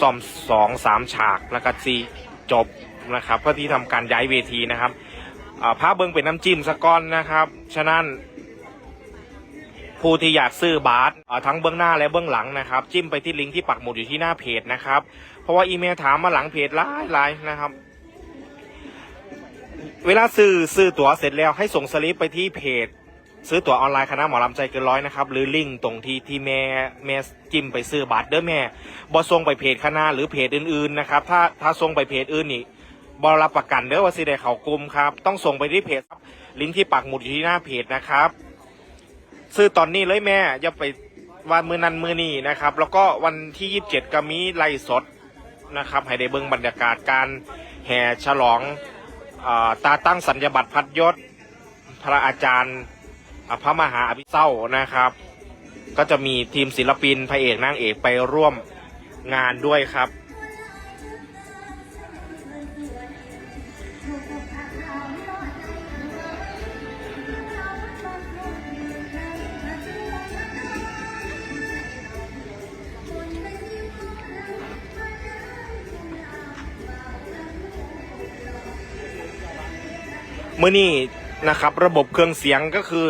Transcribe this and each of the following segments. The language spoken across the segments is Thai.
ซ่อมสองสามฉากแล้วก็ซีจบนะครับเพื่อที่ทำการย้ายเวทีนะครับอ่าพระเบิงเป็นน้ำจิ้มสะก้อนนะครับ ฉะนั้นผู้ที่อยากซื้อบาสเอ่อทั้งเบื้องหน้าและเบื้องหลังนะครับ จิ้มไปที่ลิงก์ที่ปักหมุดอยู่ที่หน้าเพจนะครับ เพราะว่าอีเมลถามมาหลังเพจหลายหลายๆนะครับ เวลาซื้อซื้อตั๋วเสร็จแล้วให้ส่งสลิปไปที่เพจ ซื้อตั๋วออนไลน์คณะหมอลำใจเกินร้อยนะครับหรือลิงก์ตรงที่ที่แม่แม่จิ้มไปซื้อบัตรเด้อแม่บอส่งไปเพจคณะหรือเพจอื่นๆนะครับถ้าถ้าส่งไปเพจอื่นนี่บอรับประกันเด้อว่าสิได้เขากลุ่มครับต้องส่งไปที่เพจครับลิงก์ที่ปักหมุดอยู่ที่หน้าเพจนะครับซื้อตอนนี้เลยแม่อย่าไปวันมือนันมือนี้นะครับ แล้วก็วันที่ยี่สิบเจ็ดก็มีไล่สดนะครับ ให้ได้เบิ่งบรรยากาศการแห่ฉลองอาตาตั้งสัญญบัตรพัดยศ พระอาจารย์ พระมหาอภิเศร้านะครับ ก็จะมีทีมศิลปินพระเอกนางเอกไปร่วมงานด้วยครับมื่อนี้นะครับ ระบบเครื่องเสียงก็คือ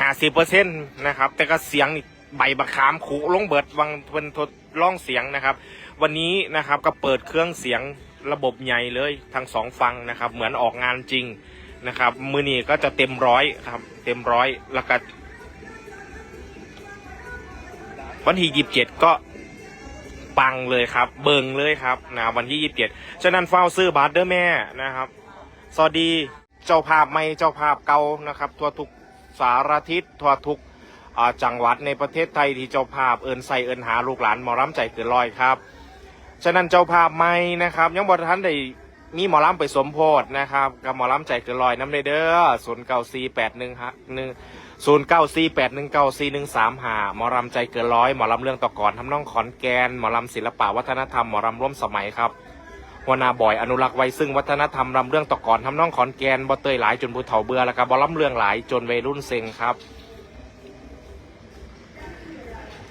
ห้าสิบเปอร์เซ็นต์นะครับ แต่ก็เสียงนี่ใบบักขามขูลงเบิดวังเป็นทดล่องเสียงนะครับ วันนี้นะครับก็เปิดเครื่องเสียงระบบใหญ่เลยทั้งสองฟังนะครับ เหมือนออกงานจริงนะครับ มือนี้ก็จะเต็มร้อยครับ เต็มร้อยแล้วก็วันที่ยี่สิบเจ็ดก็ปังเลยครับ เบิงเลยครับนะวันที่ยี่สิบเจ็ดฉะนั้นเฝ้าซื้อบัตรเด้อแม่นะครับ สวัสดีเจ้าภาพไม่เจ้าภาพเก่านะครับทั่วทุก สารทิศทั่วทุกจังหวัดในประเทศไทยที่เจ้าภาพเอินใส่เอินหาลูกหลานหมอลำใจเกินร้อยครับ ฉะนั้นเจ้าภาพไม่นะครับ ยังบทท่านได้มีหมอลำไปสมโพธนะครับกับหมอลำใจเกินร้อยน้ำเด้อศูนย์เก้าสี่แปดหนึ่งฮะหนึ่งศูนย์เก้าสี่แปดหนึ่งเก้าสี่หนึ่งสามหาหมอลำใจเกินร้อยหมอลำเรื่องต่อก่อนทำน้องขอนแกนหมอลำศิลปะวัฒนธรรมหมอลำร่วมสมัยครับ หัวหนาบ่อยอนุรักษ์ไว้ซึ่งวัฒนธรรมรำเรื่องตะกอนทำน้องขอนแกนบ่เตยหลายจนผู้เฒ่าเบื่อแล้วก็บ่ล้ำเรื่องหลายจนวัยรุ่นเซ็งครับ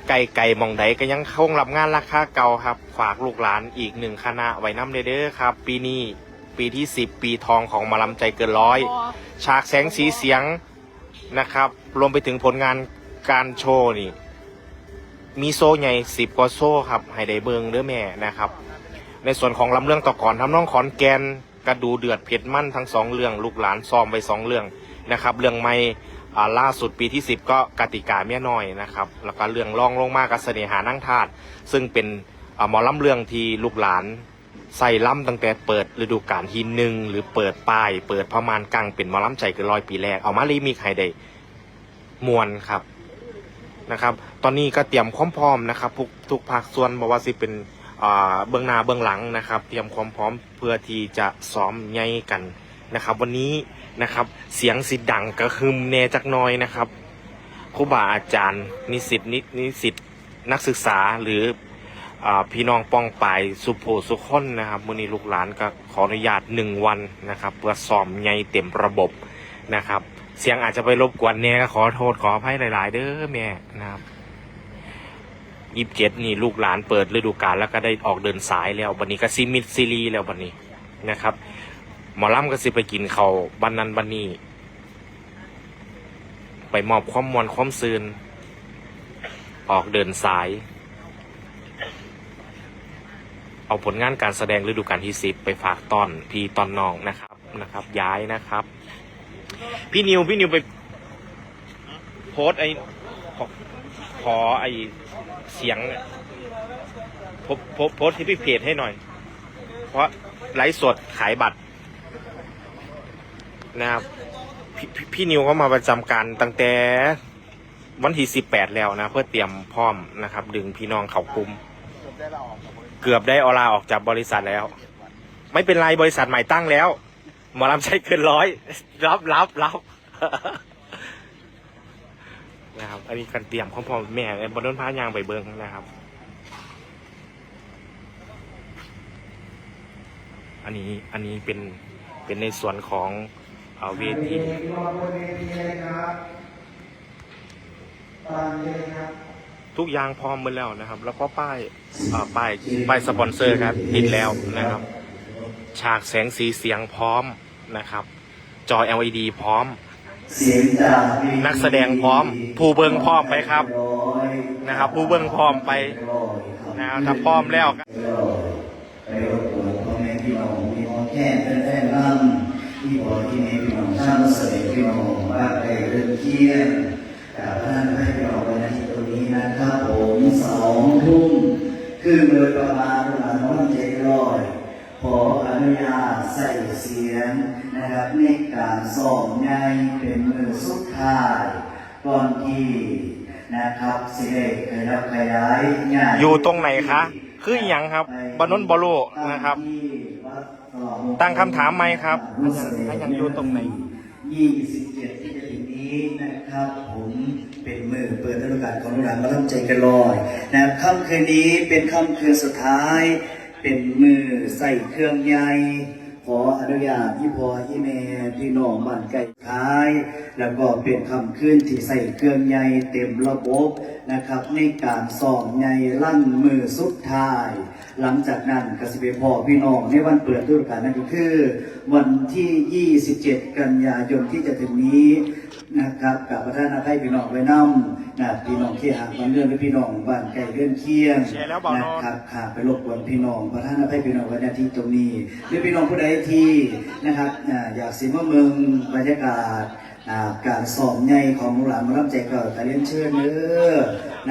ไก่ไก่มองใดก็ยังคงรับงานราคาเก่าครับ ฝากลูกหลานอีกหนึ่งคณะไว้น้ำเด้อครับ ปีนี้ปีที่สิบปีทองของมาลำใจเกินร้อย ฉากแสงสีเสียงนะครับ รวมไปถึงผลงานการโชว์นี่ มีโซ่ใหญ่สิบกว่าโซ่ครับ ให้ได้เบิงเด้อแม่นะครับ ในส่วนของลำเรื่องต่อก่อนทำน้องขอนแกนกระดูเดือดเผ็ดมั่นทั้งสองเรื่องลูกหลานซ้อมไปสองเรื่องนะครับเรื่องไม่ล่าสุดปีที่ 10 ก็กติกาเมียน้อยนะครับแล้วก็เรื่องรองลงมากับเสน่หานั่งทาดซึ่งเป็นหมอลำเรื่องที่ลูกหลานใส่ล่ำตั้งแต่เปิดฤดูกาลที่หนึ่งหรือเปิดป้าย เปิดประมาณกลางเป็นหมอลำใจเกินร้อยปีแรกเอามารีมิกให้ได้มวนครับนะครับ ตอนนี้ก็เตรียมความพร้อมนะครับทุกทุกภาคส่วนบอกว่าสิเป็น เบื้องหน้าเบื้องหลังนะครับ เตรียมความพร้อมเพื่อที่จะซ้อมใหญ่กันนะครับ วันนี้นะครับเสียงสิดังกระหึมแน่จักน้อยนะครับครูบาอาจารย์ นิสิตนินิสิตนักศึกษาหรืออพี่น้องป้องปายสุโภสุคนนะครับมือนี้ลูกหลานก็ขออนุญาตหนึ่งวันนะครับ เพื่อซ้อมใหญ่เต็มระบบนะครับ เสียงอาจจะไปรบกวนเนี่ก็ขอโทษขออภัยหลาย ๆ เด้อแม่นะครับ ยี่สิบเจ็ดนี่ลูกหลานเปิดฤดูกาลแล้วก็ได้ออกเดินสายแล้วบันนี้ก็ซีมิดซีรีแล้วบันนี้นะครับ หมอล่ำก็สิไปกินเขาบันนั้นบันนี้ ไปมอบความมวลความซืนออกเดินสาย เอาผลงานการแสดงฤดูกาลที่สิบไปฝากตอนพี่ตอนน้องนะครับนะครับ ย้ายนะครับ พี่นิวพี่นิวไปโพสไอขอขอไอ เสียงโพสโพโพสที่พี่เพจให้หน่อย เพราะไลฟ์สดขายบัตรนะครับพพี่พี่นิวก็มาประจำการตั้งแต่วันที่สิบแปดแล้วนะ เพื่อเตรียมพร้อมนะครับ ดึงพี่น้องเขากลุ่มเกือบได้ออลาออกจากบริษัทแล้ว ไม่เป็นไรบริษัทใหม่ตั้งแล้วหมอลำใช้เกินร้อยรับรับรับ นะครับ อันนี้การเตรียมของพ่อแม่บนต้นพายางไปเบิ้งนะครับ อันนี้อันนี้เป็นเป็นในส่วนของเอ่อเวทีรอบนเวทีเลยครับตอนนี้ครับทุกอย่างพร้อมหมดแล้วนะครับ แล้วก็ป้ายอ่าป้ายป้ายสปอนเซอร์ครับติดแล้วนะครับ ฉากแสงสีเสียงพร้อมนะครับ จอ LED พร้อมเสียงจาก นักแสดงพร้อม ผู้เบิ่งพร้อมไปครับ นะครับ ผู้เบิ่งพร้อมไปนะครับถ้าพร้อมแล้วก็ไปรบกวนพ่อแม่พี่น้องมีพ่อแค่เป็นแรกล่ำที่พ่อที่แม่พี่น้องช่างเสด็จพี่น้องบ้านไปเรื่องเที่ยงแต่ท่านให้พี่น้องวันอาทิตย์ตรงนี้นะครับผมสองทุ่มคือโดยประมาณประมาณน้องเจ็ดร้อย ขออนุญาตใส่เสียงนะครับในการส่องใหญ่เป็นมือสุดท้ายก่อนที่นะครับสิได้เคยรับขยายงานอยู่ตรงไหนคะ คืออหยังครับบานนบอโลนะครับ ตั้งคำถามไหมครับอันยังอยู่ตรงไหน 27 ที่จะถึงนี้นะครับ ผมเป็นมือเปิดฤดูกาลของโรงแรมมาทำใจกันลอยนะครับค่ำคืนนี้เป็นค่ำคืนสุดท้าย เป็นมือใส่เครื่องใยขออนุญาตพี่พอพี่แม่พี่น้องบ้านไก่ท้าย แล้วก็เป็นคำขึ้นที่ใส่เครื่องใยเต็มระบบนะครับ ในการสอนใยลั่นมือสุดท้าย หลังจากนั้นกสิเปพ่อพี่น้องในวันเปิดฤดูกาลนั่นก็คือ วันที่ 27 กันยายนที่จะถึงนี้นะครับกับประธานอภัยพี่น้องไว้นำ นะพี่น้องที่หางบางเรื่องหรือพี่น้องบ้านไก่เลื่อนเคียงแชร์แล้วบอกนะน้องครับขาดไปรบกวนพี่น้องประธานอภัยพี่น้องไว้ในที่ตรงนี้ หรือพี่น้องผู้ใดที่นะครับอ่าอยากสิมาเมืองบรรยากาศอ่าการสอบใหญ่ของหลานมารับใจก็ตะเลียนเชิญเด้อ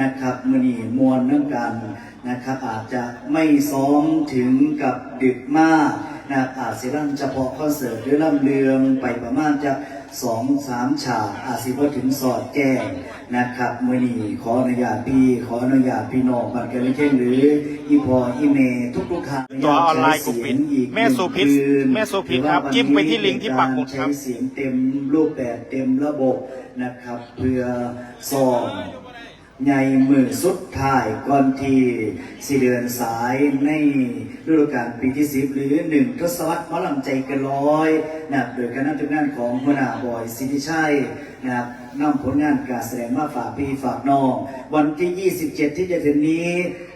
นะครับมือนีมวลเรื่องการนะครับ อาจจะไม่ซ้อมถึงกับดึกมาก นะครับอาจสิร่ำเฉพาะคอนเสิร์ตหรือล่ำเลืองไปประมาณจะ สองสามฉากอาจสิบ่ถึงสอดแจ้งนะครับมือนีขออนุญาตพี่ขออนุญาตพี่น้องบันเกิดเช่นหรืออีพออีเมทุกทุกๆครั้งตัวออนไลน์กลุ่มปิดแม่โซพิษแม่โซพิษครับจิ้มไปที่ลิงก์ที่ปักหมุดครับใช้เสียงเต็มรูปแบบเต็มระบบนะครับ เพื่อส่อง ใหญ่มือสุดท้ายก่อนที่สี่เดือนสายในฤดูกาลปีที่สิบหรือหนึ่งทศวรรษมอลำใจกันร้อยนะครับโดยคณะทำงานของหัวหน้าบอยสิทธิชัยนะครับนำผลงานการแสดงมาฝากพี่ฝากน้อง วันที่ 27 ที่จะถึงนี้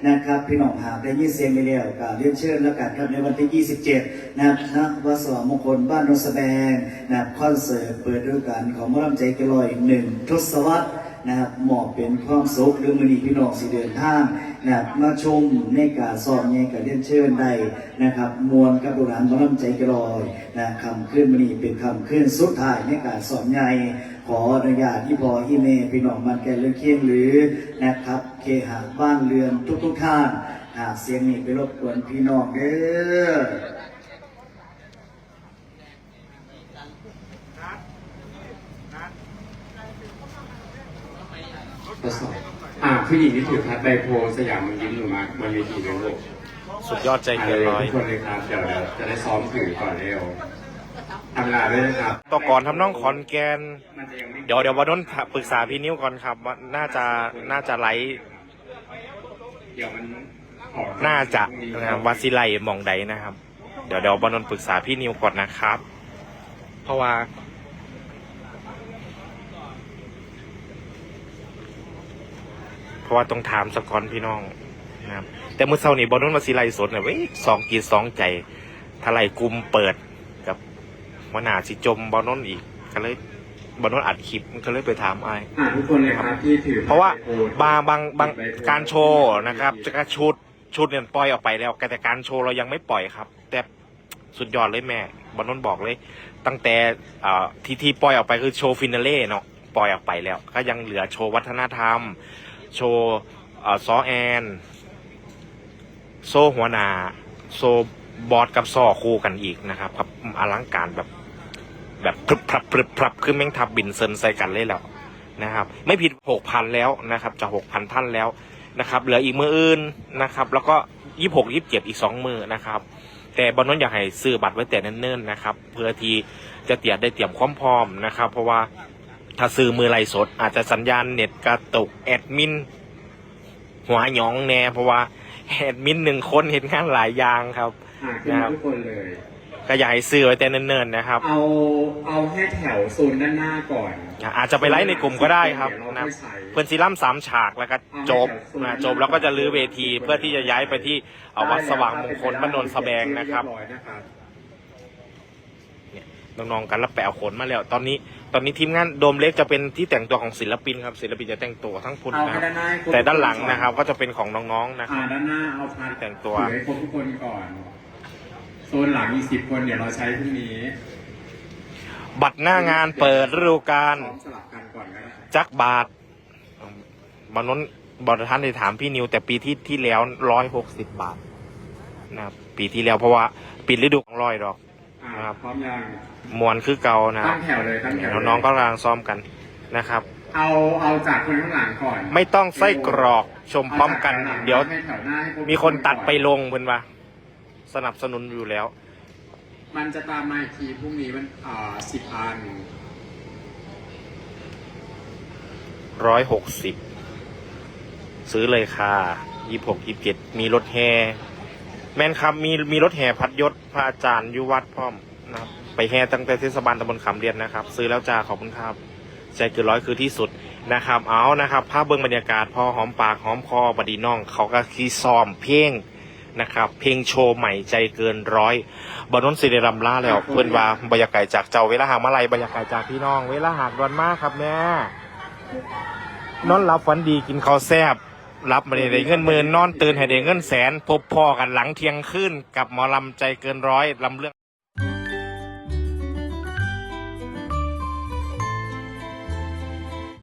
นะครับพี่น้องหากได้ยินเสียงไปแล้วก็เรียนเชิญแล้วกันครับในวันที่ 27 นะครับณวัดสว่างมงคลบ้านโนนสแบงนะครับคอนเสิร์ตเปิดฤดูกาลของมอลำใจกันร้อยหนึ่งทศวรรษ นะครับหมอบเป็นความสุขหรือมือนีพี่น้องสิเดินทางนะครับมาชมในกาสอบใหญ่กับเรียนเชิญได้นะครับ มวลกับโบราณมาล่ำใจกระลอยนะคำขึ้นมือนีเป็นคำขึ้นสุดท้ายในกาสอบใหญ่ขออนุญาตที่พออีเมพี่น้องมันแก่เรื่องเคียงหรือนะครับ เคหะบ้านเรือนทุกทุกท่านหากเสียงนี้ไปรบกวนพี่น้องเด้อ ทดสอบอ่าผู้หญิงที่ถือพัดใบโพสยามเมืองยิ้มหนูมาบนเวทีเลยลูกสุดยอดใจอ่าเกินร้อยทุกคนเลยครับเดี๋ยวเดี๋ยวจะได้ซ้อมถือก่อนเร็วทำงานด้วยนะครับต่อก่อนทำน้องขอนแกนมันจะยังไม่เดี๋ยวเดี๋ยววันนั้นปรึกษาพี่นิ้วก่อนครับว่าน่าจะน่าจะไลฟ์เดี๋ยวมันขอน่าจะนะครับวาซิไลหมองใดนะครับ เดี๋ยวเดี๋ยววันนั้นปรึกษาพี่นิวก่อนนะครับ เพราะว่า เพราะว่าต้องถามสกอนพี่น้องนะครับแต่เมื่อเช้านี้บอลนนวาซิไลสดเนี่ยเว้ยสองกีดสองใจทลายกลุ่มเปิดกับวนาสิจมบอลนนอีกก็เลยบอลนนอัดคลิปมันก็เลยไปถามไอ้ายอ่าทุกคนเลยครับที่ถือเพราะว่าใโพบางบางบางใโพการโชว์นะครับจะการชุดชุดเนี่ยปล่อยออกไปแล้วแต่การโชว์เรายังไม่ปล่อยครับ แต่สุดยอดเลยแม่บอลนนบอกเลย ตั้งแต่อ่าที่ที่ปล่อยออกไปคือโชว์ฟินาเล่เนาะปล่อยออกไปแล้ว ก็ยังเหลือโชว์วัฒนธรรม โชว์ซอแอน โซหัวหนา โซบอสกับซอคู่กันอีกนะครับครับอลังการแบบแบบพรึบพรับพรึบพรับคือแม่งทับบินเซินใส่กันเลยแล้วนะครับ ไม่ผิดหกพันแล้วนะครับจะหกพันท่านแล้วนะครับ เหลืออีกมืออื่นนะครับ แล้วก็ยี่หกยี่เจ็ดอีกสองมือนะครับ แต่บอลนั้นอยากให้ซื้อบัตรไว้แต่เนิ่นๆนะครับ เพื่อที่จะเตรียมได้เตรียมความพร้อมนะครับ เพราะว่า ถ้าซื้อมือไรสด อาจจะสัญญาณเน็ตกระตุกแอดมิน หัวหยองแน่เพราะว่าแอดมินหนึ่งคนเห็นงานหลายอย่างครับอ่าขึ้นมาทุกคนเลย ก็อยากให้ซื้อไว้แต่เนิ่นๆนะครับ เอาเอาแค่แถวโซนด้านหน้าก่อนอาจจะไปไลฟ์ในกลุ่มก็ได้ครับเยวนะเาค่อยใช้ เพื่อนซีรั่มสามฉากแล้วก็จบนะจบแล้วก็จะลื้อเวทีเพื่อที่จะย้ายไปที่เอาวัดสว่างมงคลบ้านโนนสแบงนะครับเยอยนะครับ น้องๆกันแล้วแปะขนมาแล้ว ตอนนี้ ตอนนี้ทีมงานโดมเล็กจะเป็นที่แต่งตัวของศิลปินครับศิลปินจะแต่งตัวทั้งพุนเอานะคให้รับด้านหน้าให้ครบแต่ด้านหลังนะครับก็จะเป็นของน้องๆนะคอ่ารับ ด้านหน้าเอาพัดแต่งตัว ถือให้ครบทุกคนก่อน โซนหลังอีกสิบคนเดี๋ยวเราใช้พรุ่งนี้บัตรหน้างานเปิดฤดูกาลซ้อมสลับกันก่อนก็ได้จักบาทบานนบอท่านได้ถามพี่นิว แต่ปีที่ที่แล้วร้อยหกสิบบาทนะครับปีที่แล้วเพราะว่าปิดฤดูของร้อยดอก อ่าครับพร้อมยังมวนคือเก่านะคตั้รับงแถวเลยตั้งแถวเลยน้องๆก็กำลังซ้อมกันนะครับ เอาเอาจากคนข้างหลังก่อนไม่ต้องไส้กรอกชมพร้อมกันอาจากเดี๋ยวให้แถวหน้าให้รบมีคนตัดไปก่อลงเพิ่นว่าสนับสนุนอยู่แล้ว มันจะตามมาอีกทีพรุ่งนี้มันอ่าสิบอันร้อยหกสิบซื้อเลยค่ะยี่หกยี่เจ็ดมีรถแห่ แมนครับมีมีรถแห่พัดยศพระอาจารย์ยุวัดพร้อมนะครับไปแห่ตั้งแต่เทศบาลตำบลขามเรียนนะครับ ซื้อแล้วจ้าขอบคุณครับใจเกินร้อยคือที่สุดนะครับ เอานะครับภาพเบื้องบรรยากาศพอหอมปากหอมคอบดีน้อง เขาก็คีซ้อมเพลงนะครับ เพลงโชว์ใหม่ใจเกินร้อยบอนนสิริรำล่าแล้วเพื่อนว่าบรรยากาศจากเจ้าเวลาหากมาลัยบรรยากาศจากพี่น้อง เวลาหากดวนมากครับแม่นอนรับฝันดีกินข้าวแซ่บ รับมาได้เงินหมื่นนอนตื่นให้ได้เงินแสนพบพ่อกันหลังเที่ยงคืนกับหมอลำใจเกินร้อยลำเรื่อง